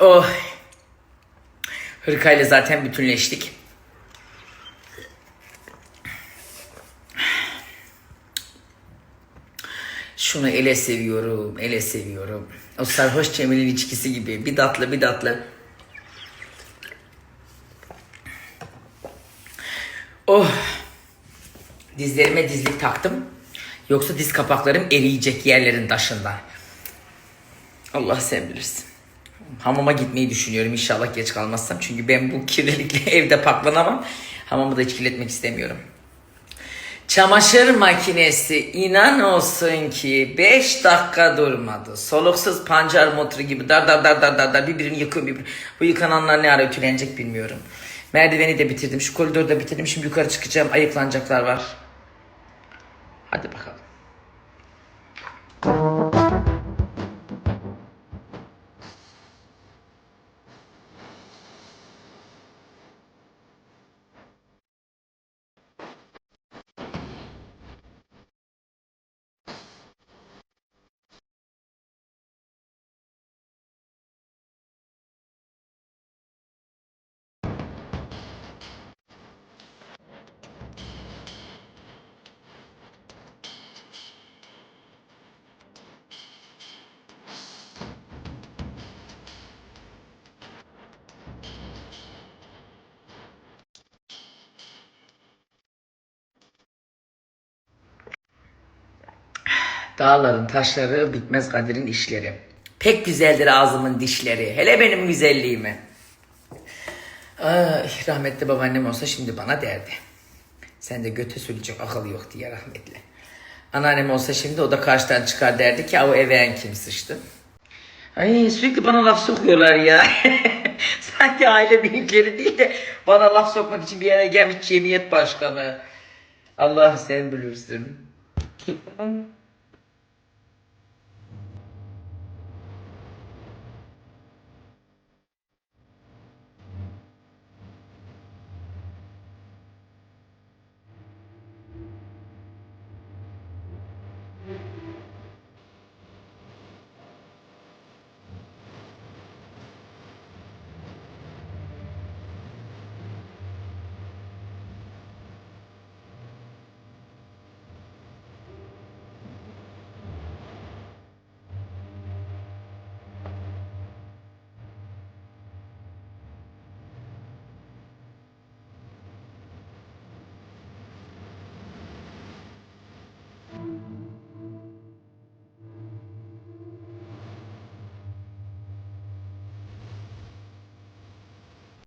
Oh. Hırkayla zaten bütünleştik. Şunu ele seviyorum, ele seviyorum. O sarhoş Cemil'in içkisi gibi. Bir tatlı, bir tatlı. Oh. Dizlerime dizlik taktım. Yoksa diz kapaklarım eriyecek yerlerin taşından. Allah sen bilirsin. Hamama gitmeyi düşünüyorum inşallah geç kalmazsam. Çünkü ben bu kirlilikle evde paklanamam. Hamamı da hiç kirletmek istemiyorum. Çamaşır makinesi inan olsun ki 5 dakika durmadı. Soluksuz pancar motoru gibi dar dar dar dar dar dar birbirini yıkıyor birbirini. Bu yıkananlar ne ara ütülenecek bilmiyorum. Merdiveni de bitirdim. Şu koridoru da bitirdim. Şimdi yukarı çıkacağım. Ayıklanacaklar var. Hadi bakalım. Dağların taşları bitmez kaderin işleri. Pek güzeldir ağzımın dişleri. Hele benim güzelliğimi. Ay, rahmetli babaannem olsa şimdi bana derdi. Sen de göte söyleyecek akıl yok diye rahmetli. Anneannem olsa şimdi o da karşıdan çıkar derdi ki "Aa, o eveyen kim sıçtı. Ay sürekli bana laf sokuyorlar ya. Sanki aile büyükleri değil de bana laf sokmak için bir yere gelmiş cemiyet başkanı. Allah sen bilirsin.